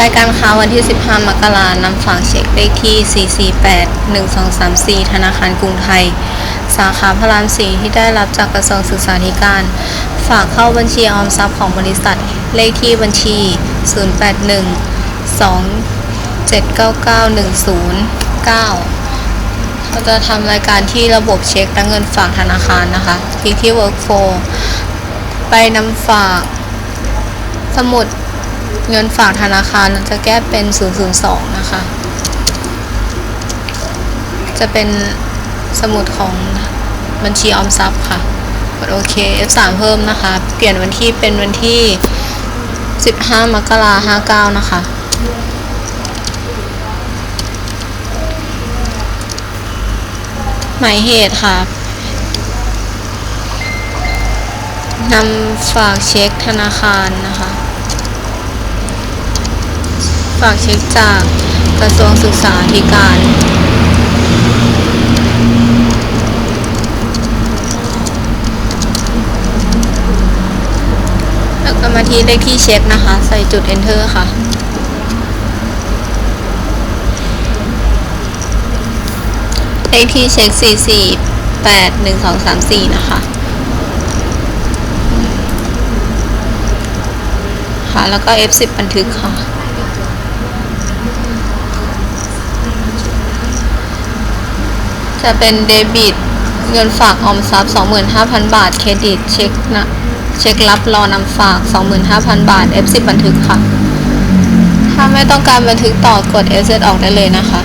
รายการค้าวันที่ 15 มกราคมนำฝากเช็คเลขที่ 448 1234 ธนาคารกรุงไทย สาขาพระราม4ที่ได้รับจากกระทรวงศึกษาธิการ ฝากเข้าบัญชีออมทรัพย์ของบริษัท เลขที่บัญชี 081 2 799 109เราจะทำรายการที่ระบบเช็คและเงินฝากธนาคารนะคะคลิกที่ workflow ไปนำฝาก สมุด เงินฝากธนาคารเราจะแก้เป็น 002 นะคะ จะเป็นสมุดของบัญชีออมทรัพย์ค่ะกดโอเค F3 เพิ่มนะคะ เปลี่ยนวันที่เป็นวันที่ 15 มกราคม59 นะคะหมายเหตุค่ะนำฝากเช็คธนาคารนะคะ ฝากเช็คจากกระทรวงศึกษาธิการแล้วก็มาที่เลขที่เช็คนะคะ ใส่จุด enter ค่ะ เลขที่เช็ค 4 4 8 1 2 3 4 นะคะ ค่ะ แล้วก็ F10 บันทึกค่ะ จะเป็นเดบิตเงินฝากออมทรัพย์ 25,000 บาท เครดิตเช็คนะเช็ครับรอนำฝาก 25,000 บาท F10 บันทึกค่ะ ถ้าไม่ต้องการบันทึกต่อกด F ออกได้เลยนะคะ